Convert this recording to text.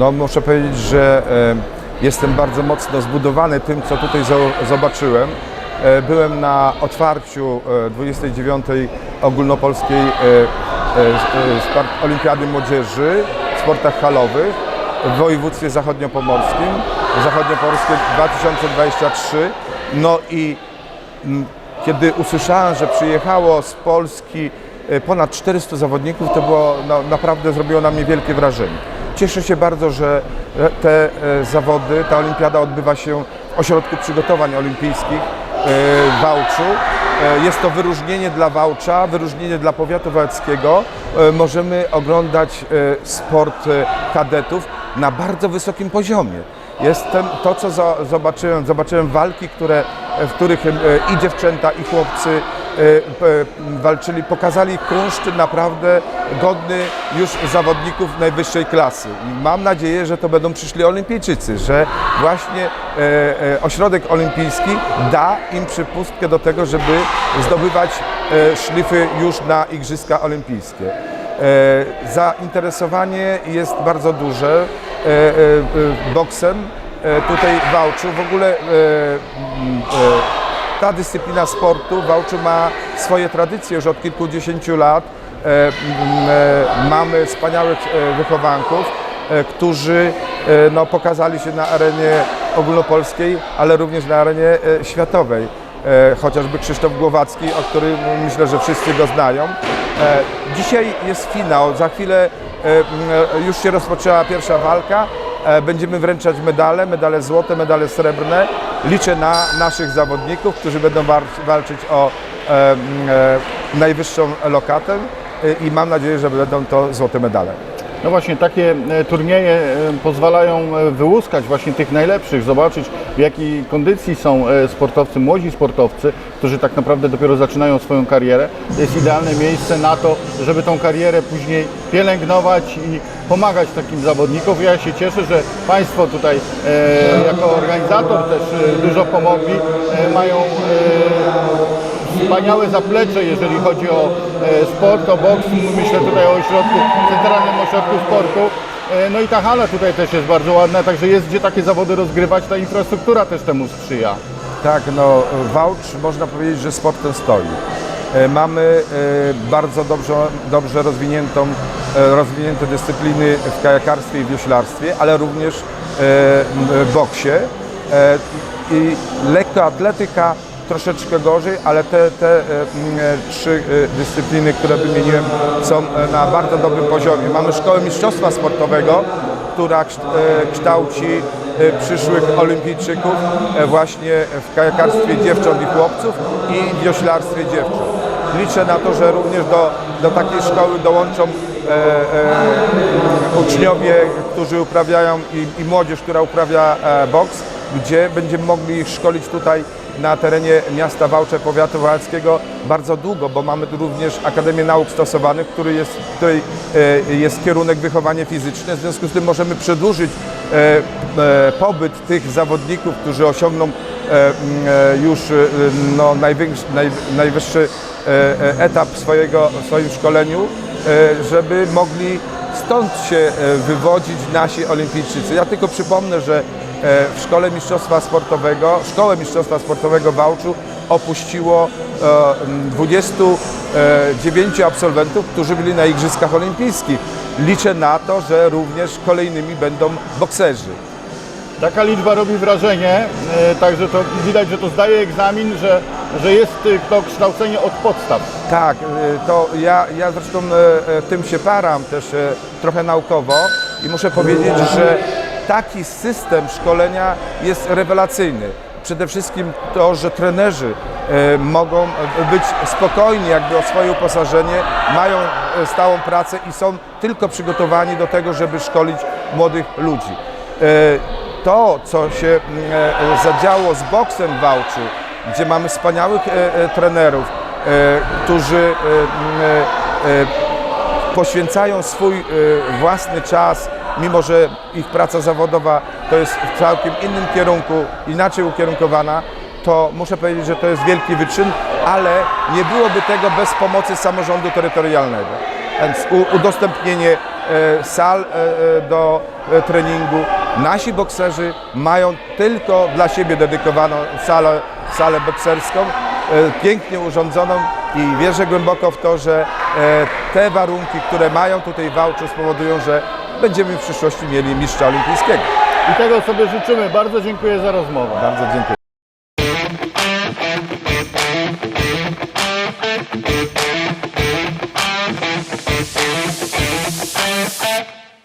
No muszę powiedzieć, że e, jestem bardzo mocno zbudowany tym, co tutaj zo- zobaczyłem. E, byłem na otwarciu e, 29. ogólnopolskiej e, spart- Olimpiady Młodzieży w sportach halowych w województwie zachodniopomorskim, zachodniopomorskie 2023. No i Kiedy usłyszałem, że przyjechało z Polski ponad 400 zawodników, to było no, naprawdę zrobiło na mnie wielkie wrażenie. Cieszę się bardzo, że te e, zawody, ta olimpiada odbywa się w ośrodku przygotowań olimpijskich e, w Wałczu. E, Jest to wyróżnienie dla Wałcza, wyróżnienie dla powiatu wałeckiego. Możemy oglądać sport kadetów na bardzo wysokim poziomie. Jestem to, co zobaczyłem, zobaczyłem walki, które, w których i dziewczęta, i chłopcy walczyli, pokazali kunszt naprawdę godny już zawodników najwyższej klasy. Mam nadzieję, że to będą przyszli olimpijczycy, że właśnie e, e, ośrodek olimpijski da im przypustkę do tego, żeby zdobywać e, szlify już na Igrzyska Olimpijskie. E, Zainteresowanie jest bardzo duże e, e, e, boksem e, tutaj w Wałczu. W ogóle e, e, ta dyscyplina sportu w Wałczu ma swoje tradycje już od kilkudziesięciu lat. E, m, e, Mamy wspaniałych e, wychowanków, którzy no, pokazali się na arenie ogólnopolskiej, ale również na arenie światowej chociażby Krzysztof Głowacki, o którym myślę, że wszyscy go znają. Dzisiaj jest finał, za chwilę już się rozpoczęła pierwsza walka. E, Będziemy wręczać medale, medale złote, medale srebrne. Liczę na naszych zawodników, którzy będą walczyć o e, e, najwyższą lokatę i mam nadzieję, że będą to złote medale. No właśnie, takie e, turnieje e, pozwalają e, wyłuskać właśnie tych najlepszych, zobaczyć w jakiej kondycji są sportowcy, młodzi sportowcy, którzy tak naprawdę dopiero zaczynają swoją karierę. To jest idealne miejsce na to, żeby tą karierę później pielęgnować i pomagać takim zawodnikom. Ja się cieszę, że Państwo tutaj jako organizator też dużo pomogli, mają wspaniałe zaplecze, jeżeli chodzi o e, sport, o boks. Myślę tutaj o ośrodku, Centralnym Ośrodku Sportu. E, No i ta hala tutaj też jest bardzo ładna, także jest gdzie takie zawody rozgrywać, ta infrastruktura też temu sprzyja. Tak, no Wałcz można powiedzieć, że sportem stoi. E, Mamy bardzo dobrze, dobrze rozwiniętą, rozwinięte dyscypliny w kajakarstwie i wioślarstwie, ale również w boksie. I lekkoatletyka troszeczkę gorzej, ale te, te e, m, e, trzy e, dyscypliny, które wymieniłem są na bardzo dobrym poziomie. Mamy Szkołę Mistrzostwa Sportowego, która kszt- kształci przyszłych olimpijczyków właśnie w kajakarstwie dziewcząt i chłopców i wioślarstwie dziewcząt. Liczę na to, że również do, do takiej szkoły dołączą e, e, uczniowie, którzy uprawiają i, i młodzież, która uprawia e, boks, gdzie będziemy mogli ich szkolić tutaj na terenie miasta Wałcze Powiatu Wałeckiego bardzo długo, bo mamy tu również Akademię Nauk Stosowanych, który jest, której e, jest kierunek wychowanie fizyczne. W związku z tym możemy przedłużyć e, e, pobyt tych zawodników, którzy osiągną już no, najwyższy e, etap swojego, w swoim szkoleniu, żeby mogli stąd się wywodzić nasi olimpijczycy. Ja tylko przypomnę, że w Szkole Mistrzostwa Sportowego, Szkołę Mistrzostwa Sportowego w Wałczu opuściło e, m, 29 absolwentów, którzy byli na Igrzyskach Olimpijskich. Liczę na to, że również kolejnymi będą bokserzy. Taka liczba robi wrażenie, e, także to widać, że to zdaje egzamin, że, że jest e, to kształcenie od podstaw. Tak, to ja, ja zresztą e, e, tym się param też e, trochę naukowo i muszę powiedzieć, że taki system szkolenia jest rewelacyjny. Przede wszystkim to, że trenerzy e, mogą być spokojni jakby o swoje uposażenie, mają e, stałą pracę i są tylko przygotowani do tego, żeby szkolić młodych ludzi. E, To, co się e, zadziało z boksem w Wałczu, gdzie mamy wspaniałych e, e, trenerów, e, którzy e, e, e, poświęcają swój e, własny czas, mimo że ich praca zawodowa to jest w całkiem innym kierunku, inaczej ukierunkowana, to muszę powiedzieć, że to jest wielki wyczyn, ale nie byłoby tego bez pomocy samorządu terytorialnego. Więc udostępnienie e, sal e, e, do treningu. Nasi bokserzy mają tylko dla siebie dedykowaną salę, salę bokserską, pięknie urządzoną i wierzę głęboko w to, że te warunki, które mają tutaj w Wałczu spowodują, że będziemy w przyszłości mieli mistrza olimpijskiego. I tego sobie życzymy. Bardzo dziękuję za rozmowę. Bardzo dziękuję.